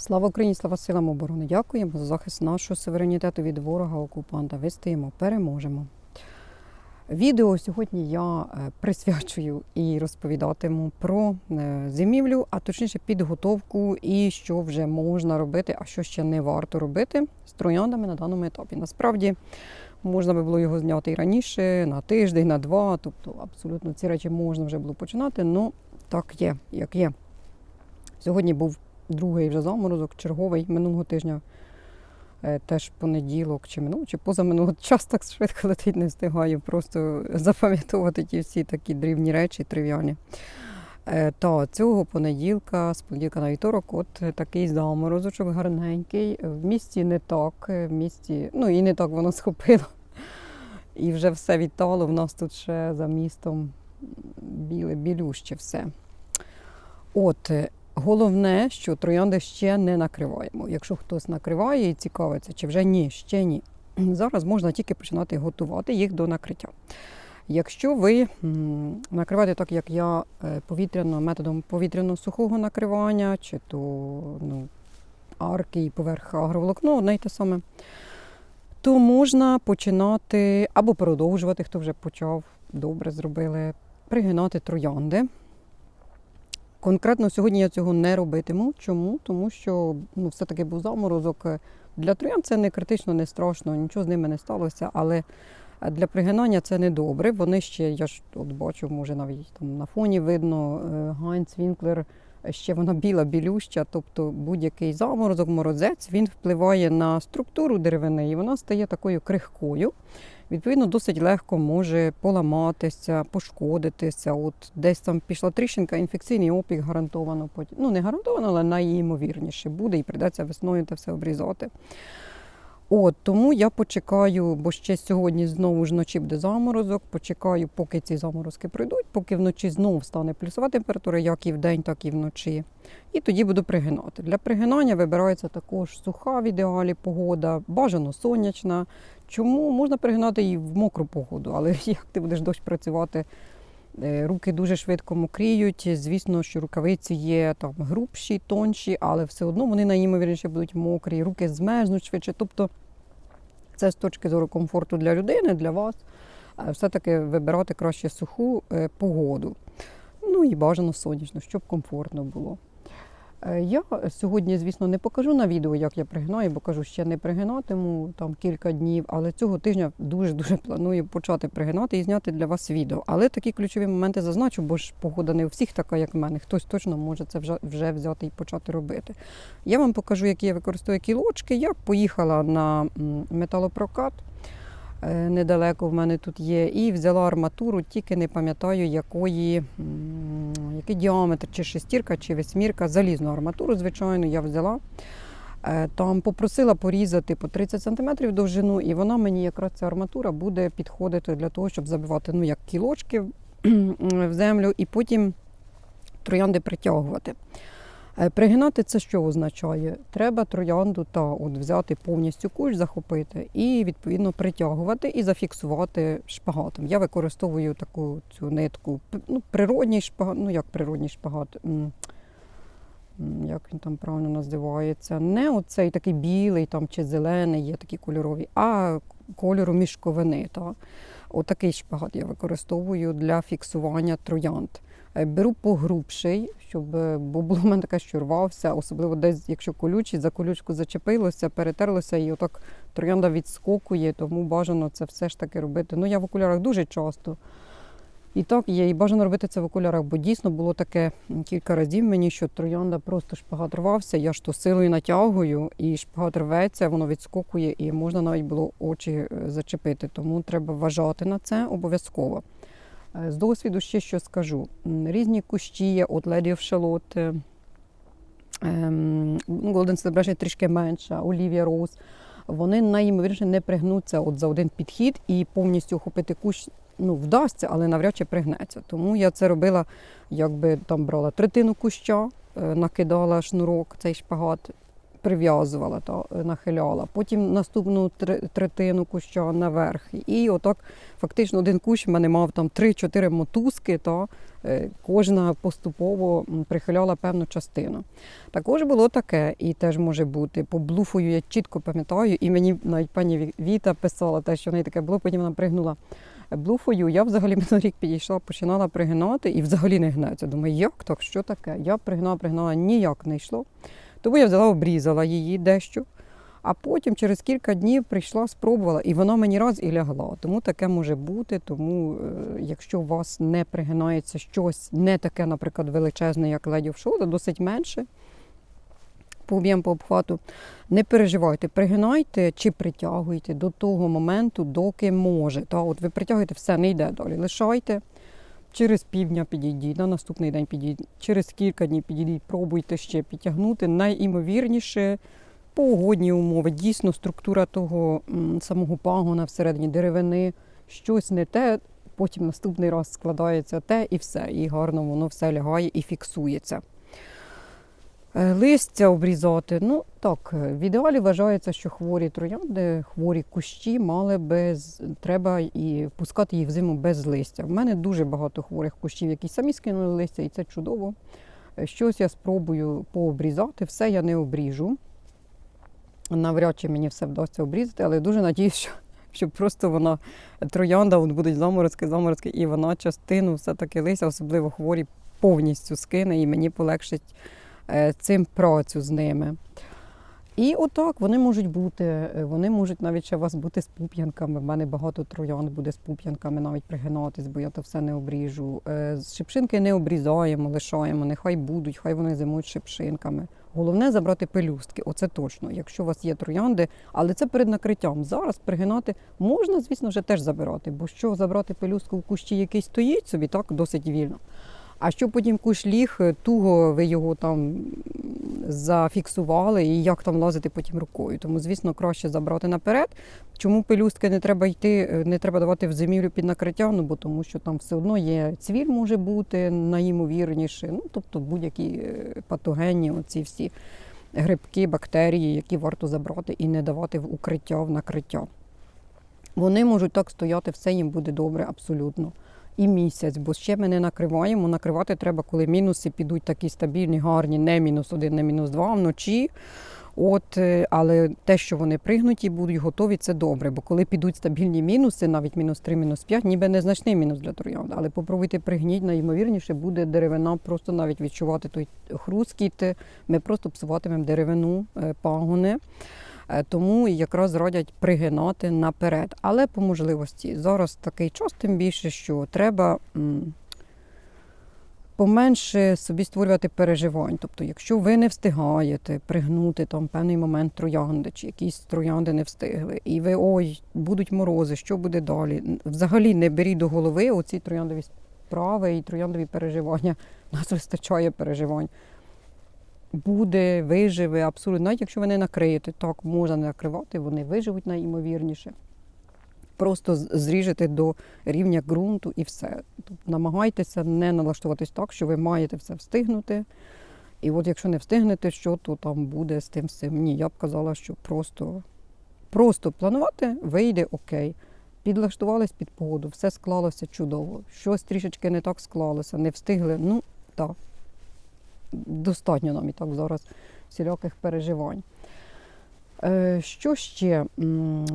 Слава Україні, слава силам оборони. Дякуємо за захист нашого суверенітету від ворога окупанта. Вистоїмо, переможемо. Відео сьогодні я е, присвячую і розповідатиму про е, зимівлю, а точніше підготовку і що вже можна робити, а що ще не варто робити з трояндами на даному етапі. Насправді можна би було його зняти і раніше, на тиждень, на два. Тобто, абсолютно ці речі можна вже було починати. Ну так є, як є. Сьогодні був другий вже заморозок, черговий минулого тижня. Е, Теж понеділок чи минулого, чи позаминулого час так швидко летить, не встигаю просто запам'ятовувати ті всі такі дрібні речі, тривіальні. Е, Та цього понеділка, з понеділка на вівторок, от такий заморозочок гарненький. В місті не так, е, в місті, ну і не так воно схопило. І вже все вітало. В нас тут ще за містом біле, білюще все. От, е, Головне, що троянди ще не накриваємо. Якщо хтось накриває і цікавиться, чи вже ні, ще ні. Зараз можна тільки починати готувати їх до накриття. Якщо ви накриваєте так, як я, е, повітряно, методом повітряно-сухого накривання, чи то ну, арки і поверх агроволокно, одне й те саме, то можна починати або продовжувати, хто вже почав, добре зробили, пригинати троянди. Конкретно сьогодні я цього не робитиму. Чому? Тому що ну, все-таки був заморозок. Для троян це не критично, не страшно, нічого з ними не сталося, але для пригинання це не добре. Вони ще, я ж от бачу, може навіть там на фоні видно Гайнц Вінклер, ще вона біла, білюща, тобто будь-який заморозок, морозець, він впливає на структуру деревини і вона стає такою крихкою. Відповідно, досить легко може поламатися, пошкодитися. От десь там пішла тріщинка, інфекційний опік гарантовано потім. Ну, не гарантовано, але найімовірніше буде і прийдеться весною те все обрізати. От тому я почекаю, бо ще сьогодні знову ж вночі буде заморозок. Почекаю, поки ці заморозки пройдуть, поки вночі знову стане плюсова температура, як і вдень, так і вночі. І тоді буду пригинати. Для пригинання вибирається також суха в ідеалі погода, бажано сонячна. Чому можна пригинати і в мокру погоду, але як ти будеш дощ працювати? е, Руки дуже швидко мокріють. Звісно, що рукавиці є там грубші, тонші, але все одно вони найімовірніше будуть мокрі, руки змерзнуть швидше. Тобто це з точки зору комфорту для людини, для вас. Все-таки вибирати краще суху е, погоду. Ну і бажано сонячно, щоб комфортно було. Е, Я сьогодні, звісно, не покажу на відео, як я пригинаю, бо кажу, ще не пригинатиму там кілька днів, але цього тижня дуже-дуже планую почати пригинати і зняти для вас відео. Але такі ключові моменти зазначу, бо ж погода не у всіх така, як в мене. Хтось точно може це вже, вже взяти і почати робити. Я вам покажу, які я використовую кілочки. Я поїхала на металопрокат. е, Недалеко в мене тут є, і взяла арматуру, тільки не пам'ятаю, якої, м, який діаметр, чи шестірка, чи восьмірка. Залізну арматуру, звичайно, я взяла. Е, Там попросила порізати по 30 см довжину, і вона мені якраз ця арматура буде підходити для того, щоб забивати ну, як кілочки в землю, і потім троянди притягувати. Е, Пригинати це що означає? Треба троянду та от взяти повністю кущ, захопити і відповідно притягувати і зафіксувати шпагатом. Я використовую таку цю нитку, ну, природній шпагат, ну як природній шпагат. Як він там правильно називається? Не оцей такий білий там, чи зелений, є такі кольорові, а кольору мішковини. Та. Отакий шпагат я використовую для фіксування троянд. Е, Беру погрубший, щоб е, бо було в мене таке, що рвався, особливо десь, якщо колючий, за колючку зачепилося, перетерлося і отак троянда відскокує, тому бажано це все ж таки робити. Ну, я в окулярах дуже часто. І так є, і бажано робити це в окулярах, бо дійсно було таке кілька разів мені, що троянда просто шпагат рвався, я ж то силою натягую, і шпагат рветься, воно відскокує, і можна навіть було очі е, зачепити. Тому треба вважати на це обов'язково. Е, З досвіду ще що скажу. Різні кущі от Lady of Charlotte, Golden Celebration трішки менша, Olivia Rose. Вони найімовірніше не пригнуться от за один підхід і повністю охопити кущ ну, вдасться, але навряд чи пригнеться. Тому я це робила, якби там брала третину куща, е, накидала шнурок, цей шпагат, прив'язувала та е, нахиляла. Потім наступну третину куща наверх. І отак фактично один кущ в мене мав там 3-4 мотузки, та е, кожна поступово прихиляла певну частину. Також було таке, і теж може бути. По блуфою я чітко пам'ятаю, і мені навіть пані Віта писала те, що в неї таке було, потім вона пригнула блуфою. Я взагалі минулий рік підійшла, починала пригинати і взагалі не гнеться. Думаю, як так, що таке? Я пригнала, пригнала, ніяк не йшло. Тому я взяла, обрізала її дещо. А потім через кілька днів прийшла, спробувала, і вона мені раз і лягла. Тому таке може бути. Тому, е, якщо у вас не пригинається щось не таке, наприклад, величезне, як ледів шода, досить менше по об'єму по обхвату, не переживайте, пригинайте чи притягуйте до того моменту, доки може. Та от ви притягуєте, все не йде далі. Лишайте. Через півдня підійдіть, на наступний день підійдіть, через кілька днів підійдіть, пробуйте ще підтягнути. Найімовірніше погодні умови, дійсно структура того самого пагона всередині деревини, щось не те, потім наступний раз складається те і все. І гарно воно все лягає і фіксується. Е, Листя обрізати. Ну так, е, в ідеалі вважається, що хворі троянди, хворі кущі мали без треба і пускати їх взиму без листя. В мене дуже багато хворих кущів, які самі скинули листя, і це чудово. Е, Щось я спробую пообрізати, все я не обріжу. Навряд чи мені все вдасться обрізати, але дуже надіюсь, що, що просто вона троянда, от будуть заморозки, заморозки, і вона частину все-таки листя, особливо хворі, повністю скине і мені полегшить цим працю з ними. І отак вони можуть бути, е, вони можуть навіть ще у вас бути з пуп'янками. В мене багато троян буде з пуп'янками навіть пригинатись, бо я то все не обріжу. Е, з Шипшинки не обрізаємо, лишаємо, нехай будуть, хай вони зимують шипшинками. Головне забрати пелюстки, оце точно, якщо у вас є троянди, але це перед накриттям. Зараз пригинати можна, звісно, вже теж забирати, бо що забрати пелюстку в кущі, який стоїть собі, так досить вільно. А що потім куш ліг, е, туго ви його там зафіксували, і як там лазити потім рукою. Тому, звісно, краще забрати наперед. Чому пелюстки не треба йти, е, не треба давати в зимівлю під накриття? Ну бо тому, що там все одно є цвіль може бути найімовірніше. Ну тобто будь-які е, патогенні, оці всі грибки, бактерії, які варто забрати і не давати в укриття, в накриття. Вони можуть так стояти, все їм буде добре, абсолютно. І місяць, бо ще ми не накриваємо. Накривати треба, коли мінуси підуть такі стабільні, гарні, не мінус один, не мінус два вночі. От, е, але те, що вони пригнуті, будуть готові, це добре. Бо коли підуть стабільні мінуси, навіть мінус 3, мінус 5, ніби незначний мінус для троянд. Але попробуйте пригніть, найімовірніше буде деревина просто навіть відчувати той хрускіт. Ми просто псуватимемо деревину, е, пагони. Е, Тому якраз радять пригинати наперед. Але по можливості зараз такий час, тим більше, що треба поменше собі створювати переживань. Тобто, якщо ви не встигаєте пригнути там певний момент троянди, чи якісь троянди не встигли, і ви ой, будуть морози, що буде далі? Взагалі не беріть до голови оці трояндові справи і трояндові переживання. Нас вистачає переживань. Буде, виживе, абсолютно. Навіть якщо ви не накриєте, так можна не накривати, вони виживуть найімовірніше. Просто зріжете до рівня ґрунту і все. Тобто намагайтеся не налаштуватись так, що ви маєте все встигнути. І от якщо не встигнете, що то там буде з тим всім. Ні, я б казала, що просто, просто планувати вийде окей. Підлаштувались під погоду, все склалося чудово. Щось трішечки не так склалося, не встигли. Ну так, достатньо нам і так зараз всіляких переживань. Е, Що ще?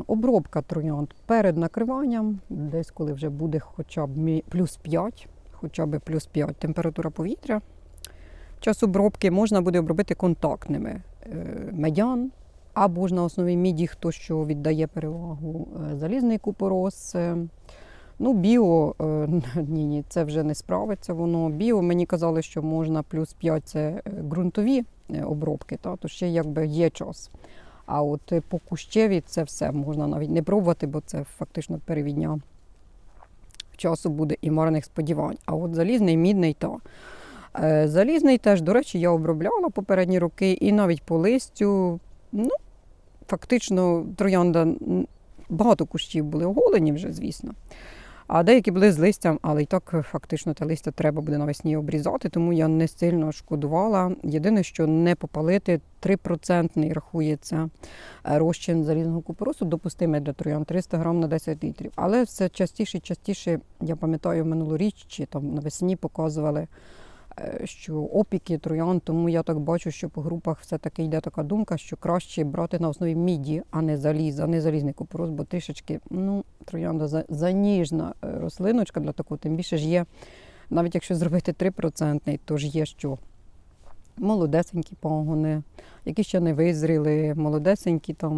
Обробка троянд перед накриванням, десь коли вже буде хоча б плюс 5, хоча б плюс 5 температура повітря. Час обробки можна буде обробити контактними е, медян, або ж на основі міді, хто що віддає перевагу е, залізний купорос. Ну, біо, е, ні, ні, це вже не справиться воно. Біо мені казали, що можна плюс 5 це ґрунтові е, обробки, та, то ще якби є час. А от е, по кущеві це все можна навіть не пробувати, бо це фактично перевідня часу буде і марних сподівань. А от залізний, мідний та. Залізний теж, до речі, я обробляла попередні роки, і навіть по листю. Ну, фактично, троянда багато кущів були оголені вже, звісно. А деякі були з листям, але і так е, фактично те листя треба буде навесні обрізати, тому я не сильно шкодувала. Єдине, що не попалити 3% рахується е, розчин залізного купоросу, допустимий для троян 300 грам на 10 літрів. Але все частіше і частіше, я пам'ятаю, минулоріч чи там навесні показували, що опіки троян, тому я так бачу, що по групах все-таки йде така думка, що краще брати на основі міді, а не заліза, не залізний купорос, бо трішечки ну, троянда заніжна е, рослиночка для такого, тим більше ж є, навіть якщо зробити 3%, то ж є що. Молодесенькі пагони, які ще не визріли, молодесенькі там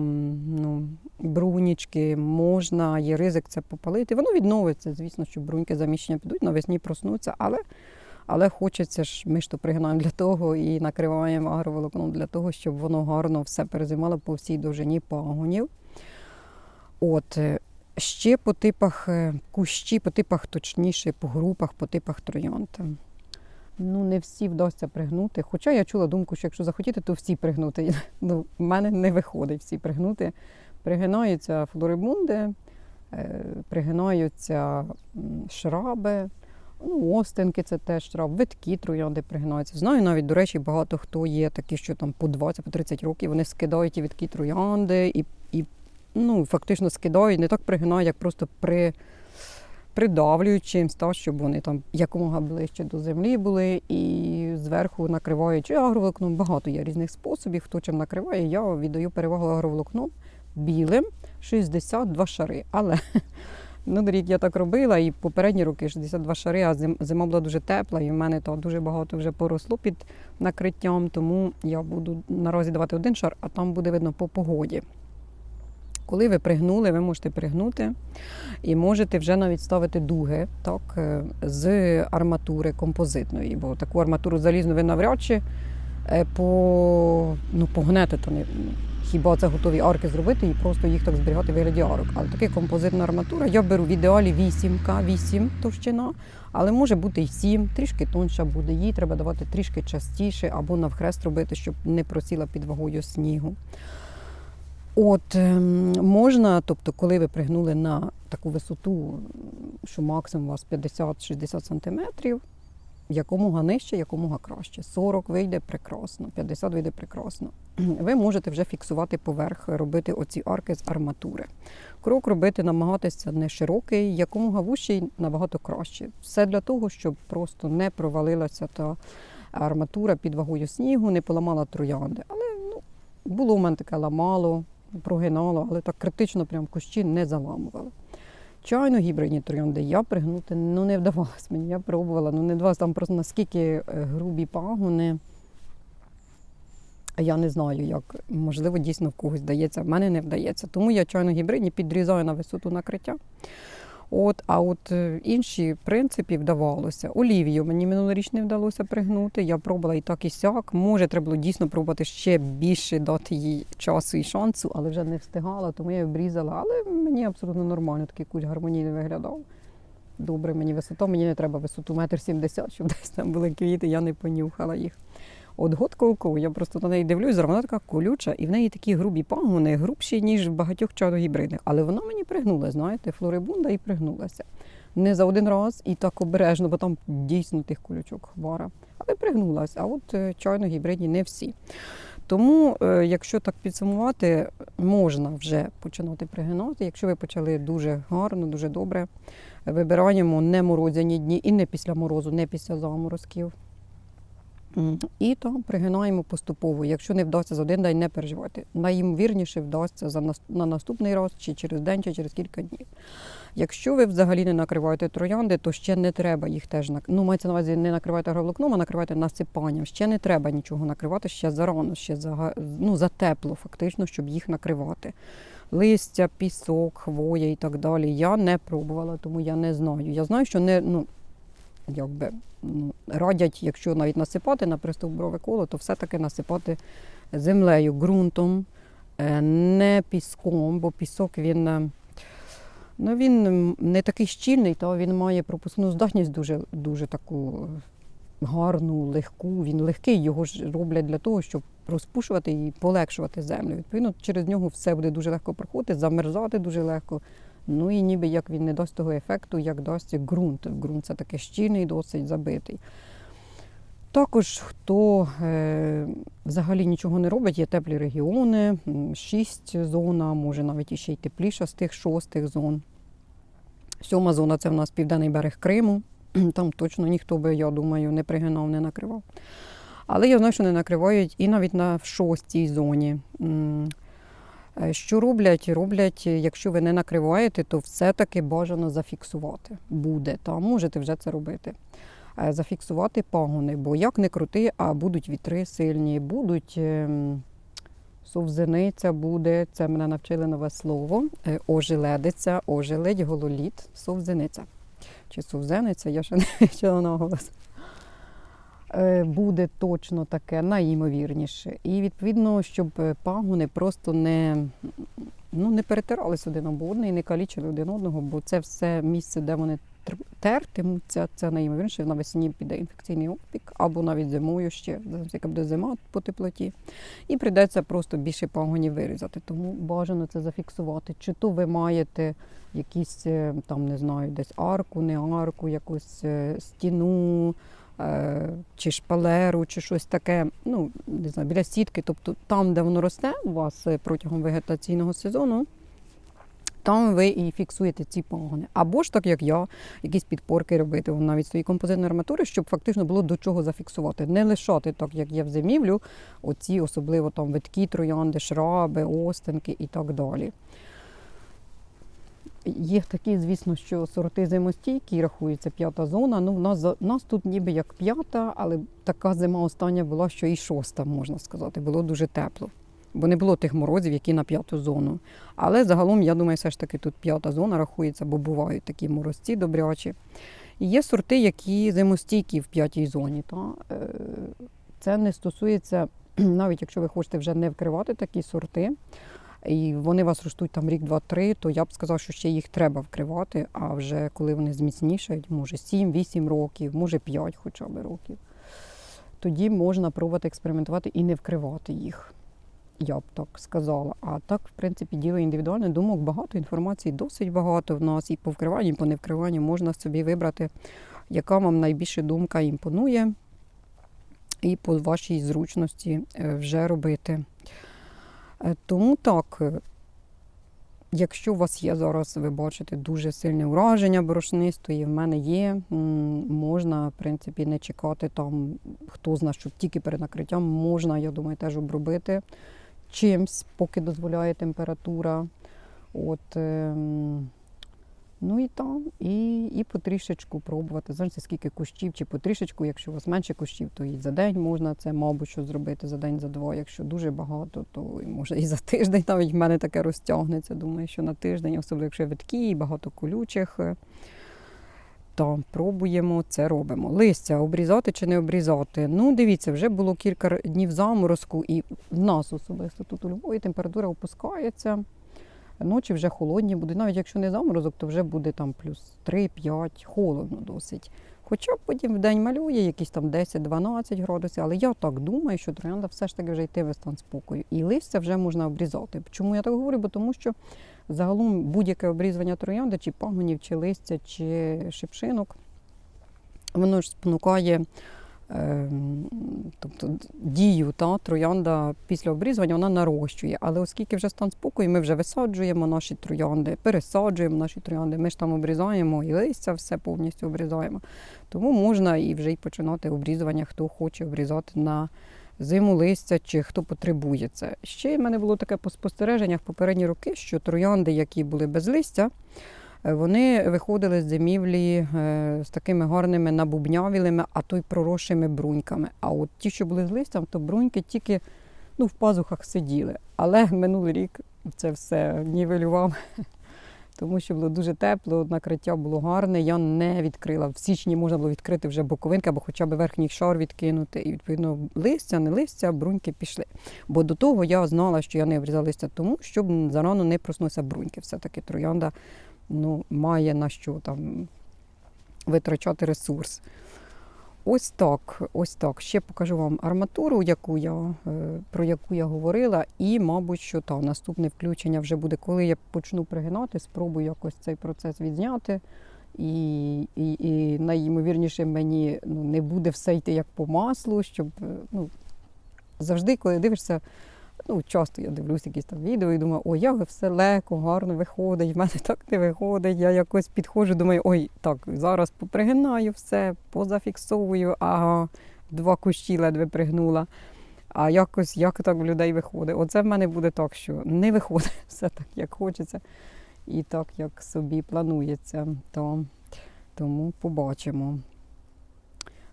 ну, брунічки, можна, є ризик це попалити. Воно відновиться, звісно, що бруньки заміщення підуть, навесні проснуться, але, але хочеться ж, ми ж то пригинаємо для того і накриваємо агроволокном для того, щоб воно гарно все перезимало по всій довжині пагонів. От, е, ще по типах е, кущі, по типах точніше, по групах, по типах троянд. Ну, не всі вдасться пригнути. Хоча я чула думку, що якщо захотіти, то всі пригнути. Ну, в мене не виходить всі пригнути. Пригинаються флорибунди, е, пригинаються шраби, ну, остинки це теж шраб, виткі троянди пригинаються. Знаю навіть, до речі, багато хто є такі, що там по 20, по 30 років вони скидають ті виткі троянди і, і ну, фактично скидають, не так пригинають, як просто при придавлюють чимось, та, щоб вони там якомога ближче до землі були і зверху накривають чи агроволокном. Багато є різних способів, хто чим накриває. Я віддаю перевагу агроволокном білим 62 шари. Але ну, рік я так робила, і попередні роки 62 шари, а зима була дуже тепла, і в мене то дуже багато вже поросло під накриттям, тому я буду наразі давати один шар, а там буде видно по погоді. Коли ви пригнули, ви можете пригнути і можете вже навіть ставити дуги так, е, з арматури композитної, бо таку арматуру залізну ви навряд чи е, по, ну, погнете, то не, хіба це готові арки зробити і просто їх так зберігати в вигляді арок. Але така композитна арматура, я беру в ідеалі 8К, 8 товщина, але може бути і 7, трішки тонша буде. Їй треба давати трішки частіше або навхрест робити, щоб не просіла під вагою снігу. От ем, можна, тобто, коли ви пригнули на таку висоту, що максимум у вас 50-60 сантиметрів, якомога нижче, якомога краще. 40 вийде прекрасно, 50 вийде прекрасно. Ви можете вже фіксувати поверх, робити оці арки з арматури. Крок робити, намагатися не широкий, якомога вущий, набагато краще. Все для того, щоб просто не провалилася та арматура під вагою снігу, не поламала троянди. Але ну, було у мене таке ламало, прогинало, але так критично прям кущі не заламували. Чайно гібридні троянди я пригнути ну, не вдавалось мені. Я пробувала, ну не вдавалось, там просто наскільки е, грубі пагони. Я не знаю, як можливо дійсно в когось вдається. В мене не вдається. Тому я чайно гібридні підрізаю на висоту накриття. От, а от е, інші принципі вдавалося. Олівію мені минулоріч не вдалося пригнути. Я пробувала і так, і сяк. Може, треба було дійсно пробувати ще більше дати їй часу і шансу, але вже не встигала, тому я обрізала. Але мені абсолютно нормально такий кущ гармонійно виглядав. Добре, мені висота, мені не треба висоту метр сімдесят, щоб десь там були квіти, я не понюхала їх. От годковку, я просто на неї дивлюсь, вона така колюча, і в неї такі грубі пагони, грубші, ніж в багатьох чадогібридних. Але вона мені пригнула, знаєте, флорибунда і пригнулася. Не за один раз і так обережно, бо там дійсно тих колючок хвара. Але пригнулася. А от е, чайно-гібридні не всі. Тому, е, якщо так підсумувати, можна вже починати пригинати. Якщо ви почали дуже гарно, дуже добре, вибираємо не морозяні дні і не після морозу, не після заморозків. І там пригинаємо поступово. Якщо не вдасться за один день, не переживайте. Найімовірніше вдасться за на наступний раз, чи через день, чи через кілька днів. Якщо ви взагалі не накриваєте троянди, то ще не треба їх теж нак... Ну, мається на увазі, не накривайте агроволокном, а накривайте насипанням. Ще не треба нічого накривати, ще зарано, ще за, ну, затепло, фактично, щоб їх накривати. Листя, пісок, хвоя і так далі. Я не пробувала, тому я не знаю. Я знаю, що не, ну, якби, радять, якщо навіть насипати на пристовброве коло, то все-таки насипати землею, ґрунтом, е, не піском, бо пісок він. е, Ну, він не такий щільний, та він має пропускну здатність дуже, дуже таку е, гарну, легку. Він легкий, його ж роблять для того, щоб розпушувати і полегшувати землю. Відповідно, через нього все буде дуже легко проходити, замерзати дуже легко, Ну і ніби як він не дасть того ефекту, як дасть ґрунт. Ґрунт це таке щільний, досить забитий. Також, хто е, взагалі нічого не робить, є теплі регіони, 6 зона, може навіть іще й тепліша з тих шостих зон. Сьома зона це в нас південний берег Криму. Там точно ніхто би, я думаю, не пригинав, не накривав. Але я знаю, що не накривають і навіть на шостій зоні. Е, Що роблять? Роблять, якщо ви не накриваєте, то все-таки бажано зафіксувати. Буде, та можете вже це робити. Е, Зафіксувати пагони, бо як не крути, а будуть вітри сильні, будуть ем, совзениця буде, це мене навчили нове слово. е, Ожеледиця, ожеледь, гололід, совзениця. Чи совзениця, я ще не чула наголос. Е, Буде точно таке, найімовірніше. І відповідно, щоб е, пагони просто не, ну, не перетирались один об одний, не калічили один одного, бо це все місце, де вони тертимуться, це найімовірніше навесні піде інфекційний опік, або навіть зимою ще, яка буде зима по теплоті. І прийдеться просто більше пагонів вирізати. Тому бажано це зафіксувати. Чи то ви маєте якісь е, там, не знаю, десь арку, не арку, якусь стіну. Е, Чи шпалеру, чи щось таке, ну не знаю, біля сітки, тобто там, де воно росте у вас е, протягом вегетаційного сезону, там ви і фіксуєте ці пагони. Або ж так, як я, якісь підпорки робити, навіть свої композитної арматури, щоб фактично було до чого зафіксувати. Не лишати так, як є в зимівлю, оці особливо там виткі троянди, шраби, остинки і так далі. Є такі, звісно, що сорти зимостійкі, рахується п'ята зона. Ну, в нас, в нас тут ніби як п'ята, але така зима остання була, що і шоста, можна сказати. Було дуже тепло. Бо не було тих морозів, які на п'яту зону. Але загалом, я думаю, все ж таки тут п'ята зона рахується, бо бувають такі морозці добрячі. І є сорти, які зимостійкі в п'ятій зоні. Та? Е, Це не стосується, навіть якщо ви хочете вже не вкривати такі сорти, і вони вас ростуть там рік, два, три, то я б сказав, що ще їх треба вкривати. А вже коли вони зміцнішають, може 7-8 років, може 5 хоча б років, тоді можна пробувати експериментувати і не вкривати їх. Я б так сказала. А так, в принципі, діло індивідуальне. Думок багато, інформації досить багато в нас. І по вкриванню, і по невкриванню можна собі вибрати, яка вам найбільше думка імпонує, і по вашій зручності е, вже робити. Е, Тому так, е, якщо у вас є зараз, ви бачите дуже сильне ураження борошнистої, в мене є, можна, в принципі, не чекати там, хто знає, що тільки перед накриттям можна, я думаю, теж обробити чимсь, поки дозволяє температура. От, ем, ну і там, і, і потрішечку пробувати. Знаєте, скільки кущів, чи потрішечку, якщо у вас менше кущів, то і за день можна це, мабуть, що зробити за день, за два. Якщо дуже багато, то і може і за тиждень навіть в мене таке розтягнеться. Думаю, що на тиждень, особливо якщо виткі і багато колючих. е, То пробуємо це робимо. Листя обрізати чи не обрізати. Ну, дивіться, вже було кілька днів заморозку, і в нас особисто тут у Львові температура опускається. Ночі вже холодні будуть. Навіть якщо не заморозок, то вже буде там плюс 3-5, холодно досить. Хоча потім в день малює якісь там 10-12 градусів, але я так думаю, що троянда все ж таки вже йтиме в стан спокою. І листя вже можна обрізати. Чому я так говорю? Бо тому що загалом будь-яке обрізування троянди, чи пагонів, чи листя, чи шипшинок, воно ж спонукає тобто, дію та, троянда після обрізування вона нарощує. Але оскільки вже стан спокою, ми вже висаджуємо наші троянди, пересаджуємо наші троянди, ми ж там обрізаємо і листя все повністю обрізаємо. Тому можна і вже й починати обрізування, хто хоче обрізати на зиму листя чи хто потребує це. Ще в мене було таке по спостереженнях попередні роки, що троянди, які були без листя, вони виходили з зимівлі е, з такими гарними набубнявілими, а то й проросшими бруньками. А от ті, що були з листям, то бруньки тільки ну, в пазухах сиділи. Але минулий рік це все нівелював, тому що було дуже тепло, накриття було гарне. Я не відкрила. В січні можна було відкрити вже боковинки або хоча б верхній шар відкинути. І відповідно листя, не листя, бруньки пішли. Бо до того я знала, що я не обрізала листя тому, щоб зарано не проснулися бруньки. Все-таки троянда ну, має на що там витрачати ресурс. ось так, ось так. Ще покажу вам арматуру, яку я, е, про яку я говорила, і, мабуть, що та, наступне включення вже буде, коли я почну пригинати, спробую якось цей процес відзняти. І, і, і найімовірніше мені ну, не буде все йти як по маслу, щоб е, ну, завжди, коли дивишся, ну, часто я дивлюсь якісь там відео і думаю, ой, як все легко, гарно виходить, в мене так не виходить. Я якось підходжу, думаю, ой, так, зараз попригинаю все, позафіксовую, ага, два кущі ледве пригнула. А якось як так в людей виходить. Оце в мене буде так, що не виходить все так, як хочеться, і так, як собі планується. То, тому побачимо.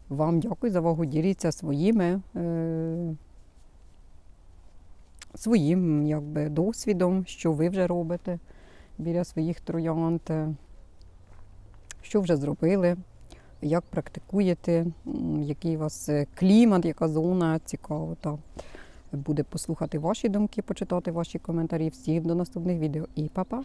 Вам дякую за увагу. Діліться своїми. Е- своїм якби, досвідом, що ви вже робите біля своїх троянд, е, що вже зробили, як практикуєте, який у вас е, клімат, яка зона цікаво. Та буде послухати ваші думки, почитати ваші коментарі. Всіх до наступних відео і па-па!